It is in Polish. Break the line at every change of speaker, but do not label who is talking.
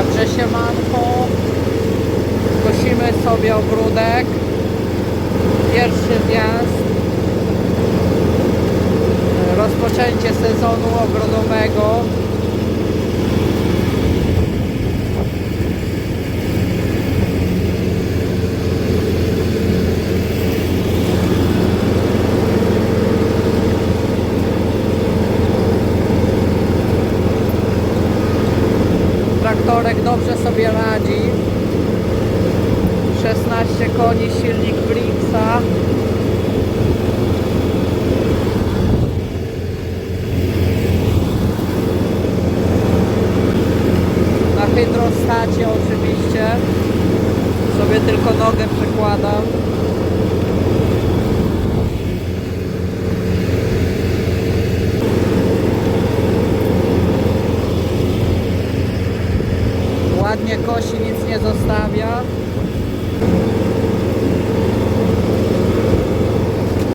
Także siemanko. Kosimy sobie ogródek. Pierwszy wjazd. Rozpoczęcie sezonu ogrodowego. Traktorek dobrze sobie radzi. 16 koni, silnik Blixa. Na hydrostacie oczywiście. Sobie tylko nogę przekładam. Ładnie kosi, nic nie zostawia.